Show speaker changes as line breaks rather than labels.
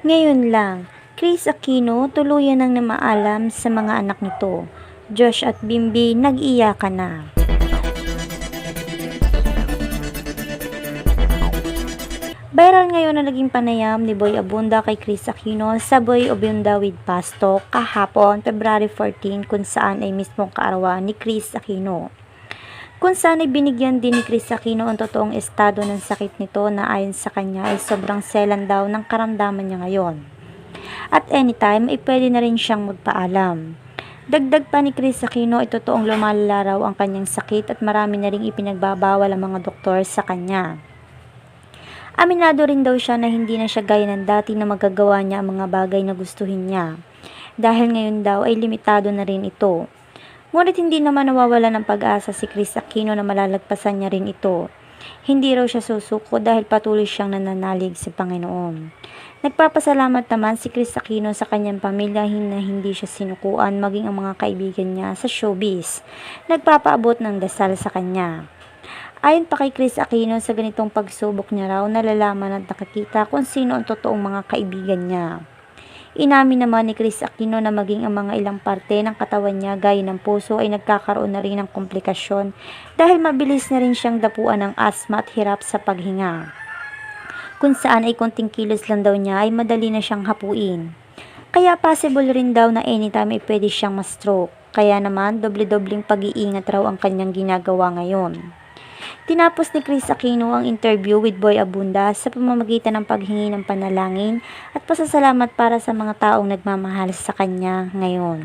Ngayon lang, Chris Aquino tuluyan nang namaalam sa mga anak nito. Josh at Bimbi nag-iyakan na. Viral ngayon na naging panayam ni Boy Abunda kay Chris Aquino sa Boy Abunda with Pasto kahapon, February 14, kung saan ay mismong kaarawan ni Chris Aquino. Kung saan ay binigyan din ni Chris Aquino ang totoong estado ng sakit nito na ayon sa kanya ay sobrang selan daw ng karamdaman niya ngayon. At anytime ay pwede na rin siyang magpaalam. Dagdag pa ni Chris Aquino ay totoong lumalala ang kanyang sakit at marami na ring ipinagbabawal ang mga doktor sa kanya. Aminado rin daw siya na hindi na siya gaya ng dati na magagawa niya ang mga bagay na gustuhin niya. Dahil ngayon daw ay limitado na rin ito. Ngunit hindi naman nawawala ng pag-asa si Chris Aquino na malalagpasan niya rin ito. Hindi raw siya susuko dahil patuloy siyang nananalig sa Panginoon. Nagpapasalamat naman si Chris Aquino sa kanyang pamilya na hindi siya sinukuan maging ang mga kaibigan niya sa showbiz. Nagpapaabot ng dasal sa kanya. Ayon pa kay Chris Aquino sa ganitong pagsubok niya raw, nalalaman at nakakita kung sino ang totoong mga kaibigan niya. Inamin naman ni Chris Aquino na maging ang mga ilang parte ng katawan niya gaya ng puso ay nagkakaroon na rin ng komplikasyon dahil mabilis na rin siyang dapuan ng asma at hirap sa paghinga. Kung saan ay konting kilos lang daw niya ay madali na siyang hapuin. Kaya possible rin daw na anytime ay pwede siyang ma-stroke. Kaya naman doble-dobling pag-iingat raw ang kanyang ginagawa ngayon. Tinapos ni Chris Aquino ang interview with Boy Abunda sa pamamagitan ng paghingi ng panalangin at pasasalamat para sa mga taong nagmamahal sa kanya ngayon.